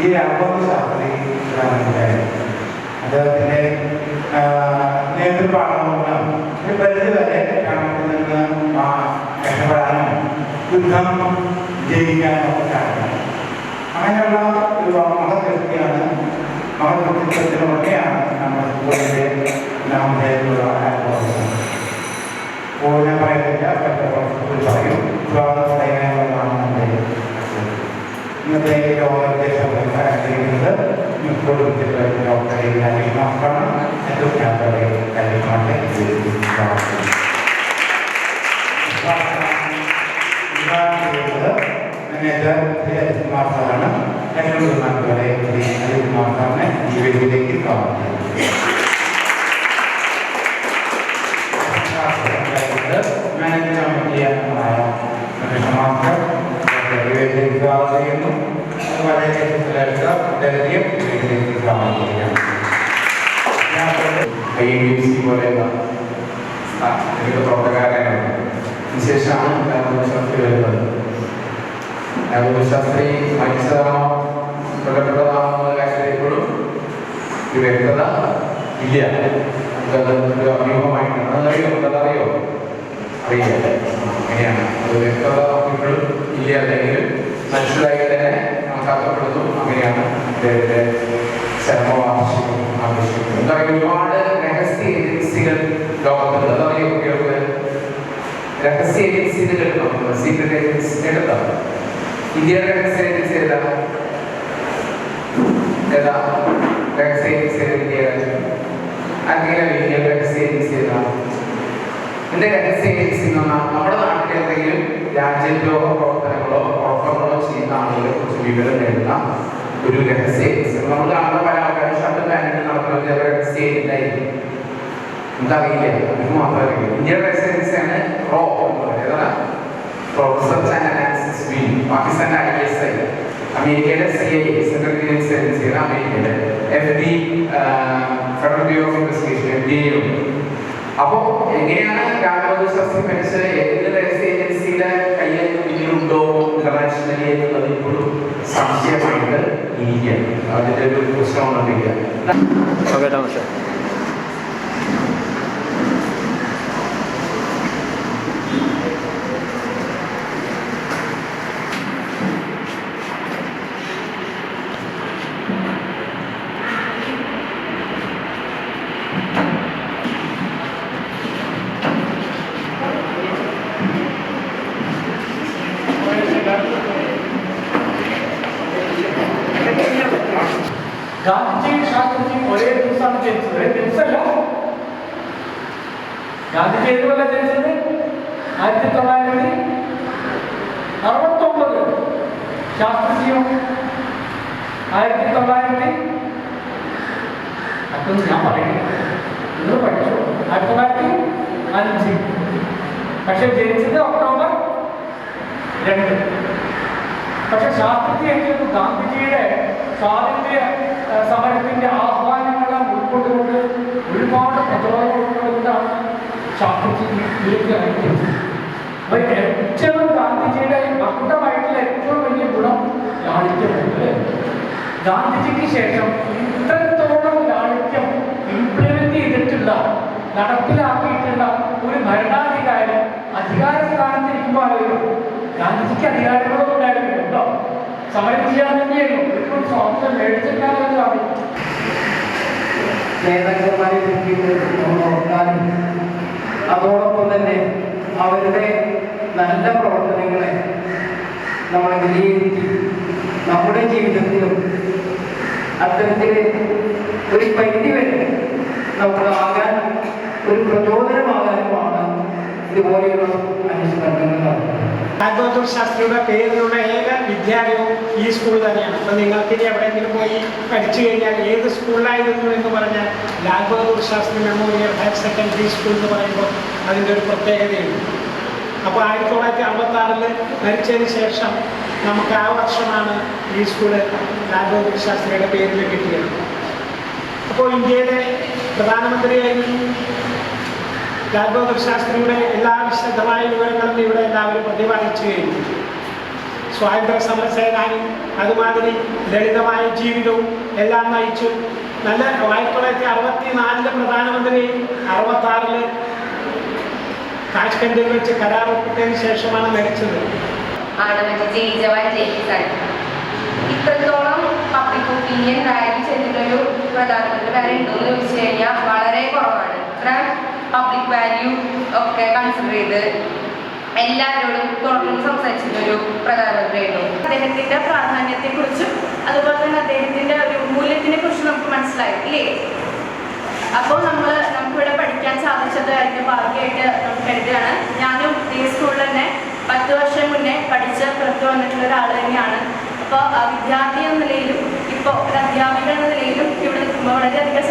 ഈ അമ്പത് ശാസ്ത്രി പ്രധാനമന്ത്രിയായി അദ്ദേഹത്തിന്റെ നേതൃപാഠവും ഒരു പരിധി വരെ ഗ്രാമത്തിൽ നിന്ന് രക്ഷപ്പെടാനും യുദ്ധം ജയിക്കാനും ഒക്കെ അങ്ങനെയുള്ള ഒരു മഹത് വ്യക്തിയാണ് മഹത് വ്യക്തിത്വത്തിനൊക്കെയാണ് നമ്മുടെ സ്കൂളിന്റെ നാമധേയത്തിലുള്ള അനുഭവം ഞാൻ പറയുന്നില്ല പറയും. ഇന്നത്തെ ലോകോദ്ദേശം ആഗ്രഹിക്കുന്നത് ഇപ്പോൾ ഡോക്ടറെ കാര്യമാക്കണം എന്നും ഞാൻ പറയും കാര്യമാട്ടെ മാനേജർ മാസാണ് എന്നോട് നാട്ടുകാരെ മാസാണ് ഈ വേദിയിലേക്ക് സ്വാഗതം മാനേജ് കമ്മിറ്റി അംഗങ്ങളായ മാസ്റ്റർ ചെയ്യുന്നു അതുപോലെ ഡൽഹിയും വേദിയിലേക്ക് സ്വാഗതം ചെയ്യുന്നു ഐ ബി സി പോലെയുള്ള എനിക്ക് പ്രവർത്തകാരാണ് വിശേഷമാണ് രാഘവശാസ്ത്രി വരുന്നത്. രാഘവശാസ്ത്രി മത്സരമോ കാര്യത്തിൽ ഇപ്പോഴും ഒരു വ്യക്തത ഇല്ല. നമുക്കത് അഭിമുഖമായിട്ടാണ്. അതറിയോ? അതറിയോ? അറിയില്ല. അങ്ങനെയാണ്. അത് വ്യക്തത ഇപ്പോഴും ഇല്ല അല്ലെങ്കിൽ മനസ്സിലായി തന്നെ കണക്കാക്കപ്പെടുന്നു അദ്ദേഹത്തിന്റെ ചരമവാർഷികം ആഘോഷിക്കുന്നത് എന്താ പറയുക ഒരുപാട് രഹസ്യ ഏജൻസികൾ ലോകത്തുണ്ട്. അതറിയോ കുട്ടികൾക്ക് രഹസ്യ ഏജൻസികൾ കേട്ടോ സീക്രട്ട് ഏജൻസി എടുത്താൽ ഇന്ത്യയുടെ രഹസ്യ ഏജൻസി ഏതാ? ഏതാ? രഹസ്യ ഏജൻസി ഇന്ത്യയുടെ അങ്ങനെ ഇന്ത്യയുടെ രഹസ്യ ഏജൻസി ഏതാ? എന്റെ രഹസ്യ ഏജൻസി എന്ന് പറഞ്ഞാൽ നമ്മുടെ നാട്ടിൽ എന്തെങ്കിലും രാജ്യദ്രോഹ പ്രവർത്തനങ്ങളോ പ്രവർത്തനങ്ങളോ ചെയ്യുന്ന ആളുകളെ കുറിച്ച് വിവരം നേടുന്ന ഒരു രഹസ്യ നമ്മൾ കാണുന്ന പല ആൾക്കാരും പാന്റും നടക്കുന്ന ഒരു രഹസ്യ ഏജന്റായിരിക്കും നമുക്കറിയില്ല നമുക്ക് മാത്രമേ ഇന്ത്യയുടെ രഹസ്യ റോ ഏതാണ് പ്രൊഫസർ ആൻഡ് അനാലിസിസ് വിങ് പാകിസ്ഥാന്റെ ഐ എസ് ഐ അമേരിക്കയുടെ സി ഐ സെൻട്രൽ ഇന്റലിജൻസ് ഏജൻസിയാണ് അമേരിക്കയുടെ F B federal bureau of investigation F B I അപ്പോൾ എങ്ങനെയാണ് രാഘവ ശാസ്ത്രി മരിച്ചത് ഏത് രഹസ്യ ഏജൻസിയുടെ കയ്യിൽ ഇതിലുണ്ടോ ഇന്റർനാഷണലി എന്നുള്ളത് ഇപ്പോഴും സംശയമായിട്ട് ഇരിക്കുക അതിന്റെ ഒരു പ്രശ്നമൊന്നുമില്ല ഓക്കെ താമസം ഗാന്ധിജിയും ശാസ്ത്രിജിയും ഒരേ ദിവസമാണ് ജനിച്ചത് ഒരേ ദിവസമല്ല ഗാന്ധിജി ഏത് കൊല്ലം ജനിച്ചത് ആയിരത്തി തൊള്ളായിരത്തി അറുപത്തൊമ്പത് ശാസ്ത്രിജിയും ആയിരത്തി തൊള്ളായിരത്തി അതൊന്നും ഞാൻ പറയുന്നില്ല നിങ്ങൾ പഠിച്ചു ആയിരത്തി തൊള്ളായിരത്തി അഞ്ച് പക്ഷെ ജനിച്ചത് ഒക്ടോബർ രണ്ട് പക്ഷെ ശാസ്ത്രജ്ഞ എനിക്ക് ഗാന്ധിജിയുടെ സ്വാതന്ത്ര്യ ആ, സമരത്തിന്റെ ആഹ്വാനങ്ങളെല്ലാം ഉൾക്കൊണ്ടുകൊണ്ട് ഒരുപാട് പ്രചോദനങ്ങളെല്ലാം അപ്പൊ ഏറ്റവും ഗാന്ധിജിയുടെ ഭക്തമായിട്ടുള്ള ഏറ്റവും വലിയ ഗുണം ലാളിത്യമുണ്ട് ഗാന്ധിജിക്ക് ശേഷം ഇത്രത്തോളം ലാളിത്യം ഇംപ്ലിമെന്റ് ചെയ്തിട്ടുള്ള നടപ്പിലാക്കിയിട്ടുള്ള ഒരു ഭരണാധികാരി അധികാര സ്ഥാനത്തിരിക്കുമ്പോൾ ഗാന്ധിജിക്ക് ഉണ്ടായിരുന്നില്ലല്ലോ നേതാക്കന്മാരെ അതോടൊപ്പം തന്നെ അവരുടെ നല്ല പ്രവർത്തനങ്ങളെ നമ്മൾ വിലയിരുത്തി നമ്മുടെ ജീവിതത്തിലും അത്തരത്തിൽ ഒരു പരിധി വരെ നമുക്ക് ആകാൻ ഒരു പ്രചോദനമാകാനുമാണ് ഇതുപോലെയുള്ള അനുസ്മരണങ്ങൾ നടത്തുന്നത്. രാഘവത്തൂർ ശാസ്ത്രിയുടെ പേരിലുള്ള ഏക വിദ്യാലയവും ഈ സ്കൂൾ തന്നെയാണ്. അപ്പം നിങ്ങൾക്ക് ഇനി എവിടെയെങ്കിലും പോയി പഠിച്ചു കഴിഞ്ഞാൽ ഏത് സ്കൂളിലായിരുന്നു എന്ന് പറഞ്ഞാൽ Lal Shastri memorial higher secondary school എന്ന് പറയുമ്പോൾ അതിന്റെ ഒരു പ്രത്യേകതയുണ്ട്. അപ്പോൾ ആയിരത്തി തൊള്ളായിരത്തി അറുപത്തി ആറിൽ മരിച്ചതിന് ശേഷം നമുക്ക് ആ വർഷമാണ് ഈ സ്കൂൾ ലാൽ ശാസ്ത്രിയുടെ പേരിൽ കിട്ടിയത്. അപ്പോൾ ഇന്ത്യയിലെ പ്രധാനമന്ത്രിയായിരുന്നു ലാൽ ശാസ്ത്രിയുടെ എല്ലാ വിശദമായ വിവരങ്ങളും ഇവിടെ എല്ലാവരും പ്രതിപാദിച്ചു കഴിഞ്ഞു. സ്വാതന്ത്ര്യ സമര സേനാനി അതുമാതിരി ലളിതമായ ജീവിതവും എല്ലാം നയിച്ചു. നല്ല ആയിരത്തി തൊള്ളായിരത്തി അറുപത്തി നാലിൽ പ്രധാനമന്ത്രി അറുപത്തി ആറിൽ താഷ്കണ്ടിൽ വെച്ച് കരാർ ഒപ്പിട്ടതിന് ശേഷമാണ് മരിച്ചത്. ഇത്രത്തോളം പബ്ലിക് ഒപ്പീനിയൻ റാലി പ്രധാനമന്ത്രി വേറെ ഉണ്ടോയെന്ന് ചോദിച്ചു കഴിഞ്ഞാൽ വളരെ കുറവാണ്. ഇത്ര പബ്ലിക് വാല്യൂ ഒക്കെ കൺസിഡർ ചെയ്ത് എല്ലാവരോടും തുറന്ന് ഒരു പ്രധാനമന്ത്രിയായിരുന്നു അദ്ദേഹത്തിന്റെ പ്രാധാന്യത്തെ കുറിച്ചും അതുപോലെ തന്നെ അദ്ദേഹത്തിന്റെ ഒരു മൂല്യത്തിനെ കുറിച്ചും നമുക്ക് മനസ്സിലായി ഇല്ലേ? അപ്പോൾ നമ്മൾ നമുക്കിവിടെ പഠിക്കാൻ സാധിച്ചത് അതിന്റെ ഭാഗ്യമായിട്ട് നമുക്ക് എഴുതുകയാണ്. ഞാനും ഈ സ്കൂളിൽ തന്നെ പത്ത് വർഷം മുന്നേ പഠിച്ച് പുറത്തു വന്നിട്ടുള്ള ഒരാൾ തന്നെയാണ്. അപ്പോൾ വിദ്യാർത്ഥി എന്ന നിലയിലും ഇപ്പോൾ ഒരു അധ്യാപിക എന്ന നിലയിലും ഇവിടെ നിൽക്കുമ്പോൾ വളരെയധികം